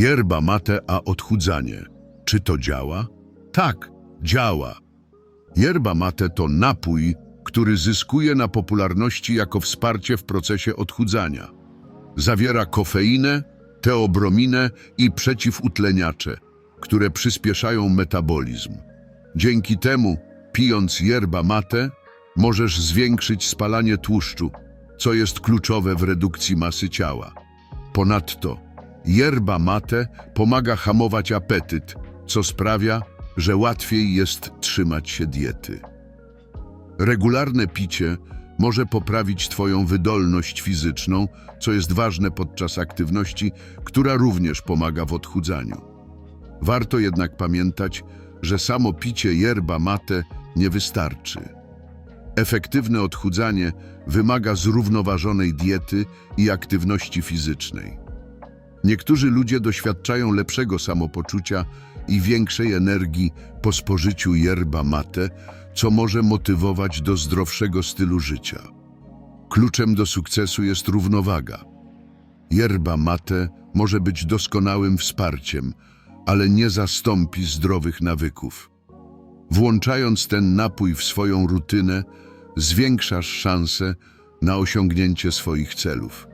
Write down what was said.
Yerba mate a odchudzanie. Czy to działa? Tak, działa. Yerba mate to napój, który zyskuje na popularności jako wsparcie w procesie odchudzania. Zawiera kofeinę, teobrominę i przeciwutleniacze, które przyspieszają metabolizm. Dzięki temu, pijąc yerba mate, możesz zwiększyć spalanie tłuszczu, co jest kluczowe w redukcji masy ciała. Ponadto, yerba mate pomaga hamować apetyt, co sprawia, że łatwiej jest trzymać się diety. Regularne picie może poprawić Twoją wydolność fizyczną, co jest ważne podczas aktywności, która również pomaga w odchudzaniu. Warto jednak pamiętać, że samo picie yerba mate nie wystarczy. Efektywne odchudzanie wymaga zrównoważonej diety i aktywności fizycznej. Niektórzy ludzie doświadczają lepszego samopoczucia i większej energii po spożyciu yerba mate, co może motywować do zdrowszego stylu życia. Kluczem do sukcesu jest równowaga. Yerba mate może być doskonałym wsparciem, ale nie zastąpi zdrowych nawyków. Włączając ten napój w swoją rutynę, zwiększasz szanse na osiągnięcie swoich celów.